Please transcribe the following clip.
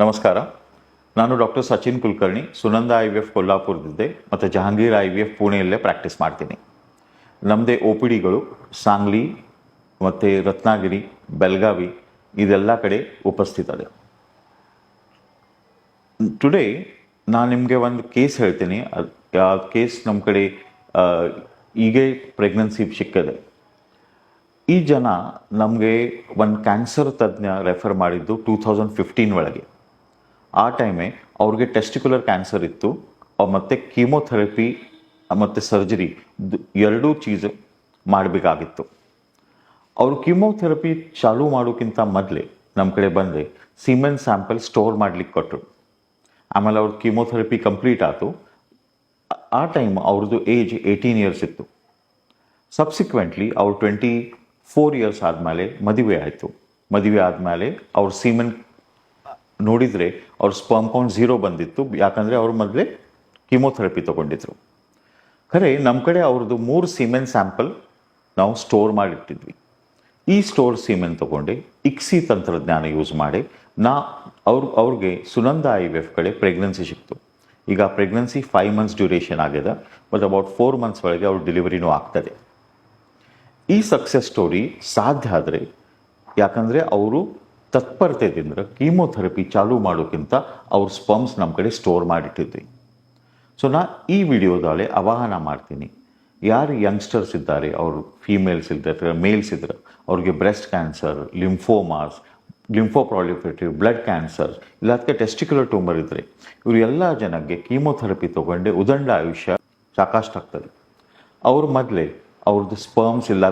ನಮಸ್ಕಾರ. ನಾನು doctor Sachin Kulkarni, Sunanda I V F ಕೊಲ್ಲಾಪುರದಿದ್ದೆ ಮತ್ತು ಜಹಾಂಗೀರ್ ಐ ವಿ ಎಫ್ ಪುಣೆಯಲ್ಲೇ ಪ್ರಾಕ್ಟೀಸ್ ಮಾಡ್ತೀನಿ. ನಮ್ಮದೇ ಒ ಪಿ ಡಿಗಳು ಸಾಂಗ್ಲಿ ಮತ್ತು ರತ್ನಾಗಿರಿ, ಬೆಳಗಾವಿ ಇದೆಲ್ಲ ಕಡೆ ಉಪಸ್ಥಿತದೆ ಟುಡೇ ನಾನು ನಿಮಗೆ ಒಂದು ಕೇಸ್ ಹೇಳ್ತೀನಿ. ಆ ಕೇಸ್ ನಮ್ಮ ಕಡೆ ಈಗೇ ಪ್ರೆಗ್ನೆನ್ಸಿ ಸಿಕ್ಕಿದೆ. ಈ ಜನ ನಮಗೆ ಒಂದು ಕ್ಯಾನ್ಸರ್ ತಜ್ಞ ರೆಫರ್ ಮಾಡಿದ್ದು ಟೂ ತೌಸಂಡ್ ಫಿಫ್ಟೀನ್ ಒಳಗೆ. ಆ ಟೈಮೇ ಅವ್ರಿಗೆ ಟೆಸ್ಟಿಕ್ಯುಲರ್ ಕ್ಯಾನ್ಸರ್ ಇತ್ತು. ಮತ್ತು ಕೀಮೋಥೆರಪಿ ಮತ್ತು ಸರ್ಜರಿ ಎರಡೂ ಚೀಸ್ ಮಾಡಬೇಕಾಗಿತ್ತು. ಅವರು ಕೀಮೋಥೆರಪಿ ಚಾಲೂ ಮಾಡೋಕ್ಕಿಂತ ಮೊದಲೇ ನಮ್ಮ ಕಡೆ ಬಂದರೆ ಸಿಮೆನ್ ಸ್ಯಾಂಪಲ್ ಸ್ಟೋರ್ ಮಾಡಲಿಕ್ಕೆ ಕೊಟ್ಟರು ಆಮೇಲೆ ಅವ್ರ ಕೀಮೋಥೆರಪಿ ಕಂಪ್ಲೀಟ್ ಆಯಿತು ಆ ಟೈಮ್ ಅವ್ರದ್ದು ಏಜ್ ಏಯ್ಟೀನ್ ಇಯರ್ಸ್ ಇತ್ತು. ಸಬ್ಸಿಕ್ವೆಂಟ್ಲಿ ಅವ್ರು ಟ್ವೆಂಟಿ ಫೋರ್ ಇಯರ್ಸ್ ಆದಮೇಲೆ ಮದುವೆ ಆಯಿತು. ಮದುವೆ ಆದಮೇಲೆ ಅವ್ರ ಸೀಮೆನ್ ನೋಡಿದರೆ ಅವ್ರ ಸ್ಪರ್ಮ್ ಕೌಂಟ್ ಝೀರೋ ಬಂದಿತ್ತು. ಯಾಕಂದರೆ ಅವ್ರು ಮೊದಲೇ ಕೀಮೋಥೆರಪಿ ತೊಗೊಂಡಿದ್ರು. ಖರೆ ನಮ್ಮ ಕಡೆ ಅವ್ರದ್ದು ಮೂರು ಸೀಮೆನ್ ಸ್ಯಾಂಪಲ್ ನಾವು ಸ್ಟೋರ್ ಮಾಡಿಟ್ಟಿದ್ವಿ. ಈ ಸ್ಟೋರ್ ಸೀಮೆನ್ ತೊಗೊಂಡೆ ಇಕ್ಸಿ ತಂತ್ರಜ್ಞಾನ ಯೂಸ್ ಮಾಡಿ, ನಾ ಅವ್ರ, ಅವ್ರಿಗೆ ಸುನಂದ ಐ ವಿ ಎಫ್ ಕಡೆ ಪ್ರೆಗ್ನೆನ್ಸಿ ಸಿಕ್ತು. ಈಗ ಪ್ರೆಗ್ನೆನ್ಸಿ ಫೈವ್ ಮಂತ್ಸ್ ಡ್ಯೂರೇಷನ್ ಆಗಿದೆ ಬಟ್ ಅಬೌಟ್ ಫೋರ್ ಮಂತ್ಸ್ ಒಳಗೆ ಅವ್ರ ಡೆಲಿವರಿನೂ ಆಗ್ತದೆ. ಈ ಸಕ್ಸಸ್ ಸ್ಟೋರಿ ಸಾಧ್ಯ ಆದರೆ, ಯಾಕಂದರೆ ಅವರು ತತ್ಪರತೆದಿಂದ ಕೀಮೋಥೆರಪಿ ಚಾಲೂ ಮಾಡೋಕ್ಕಿಂತ ಅವ್ರ ಸ್ಪರ್ಮ್ಸ್ ನಮ್ಮ ಕಡೆ ಸ್ಟೋರ್ ಮಾಡಿಟ್ಟಿದ್ವಿ. ಸೊ, ನಾ ಈ ವಿಡಿಯೋದಾಳೆ ಆವಾಹನ ಮಾಡ್ತೀನಿ. ಯಾರು ಯಂಗ್ಸ್ಟರ್ಸ್ ಇದ್ದಾರೆ, ಅವರು ಫೀಮೇಲ್ಸ್ ಇದ್ದಾರೆ ಮೇಲ್ಸ್ ಇದ್ದಾರೆ ಅವ್ರಿಗೆ breast cancer lymphomas lymphoproliferative blood cancer ಇಲ್ಲ ಅದಕ್ಕೆ ಟೆಸ್ಟಿಕ್ಯುಲರ್ ಟ್ಯೂಮರ್ ಇದ್ದರೆ ಇವರು ಎಲ್ಲ ಜನಕ್ಕೆ ಕೀಮೋಥೆರಪಿ ತೊಗೊಂಡೆ ಉದಂಡ ಆಯುಷ್ಯ ಸಾಕಷ್ಟಾಗ್ತದೆ. ಅವ್ರ ಮೊದಲೇ ಅವ್ರದ್ದು ಸ್ಪರ್ಮ್ಸ್ ಇಲ್ಲ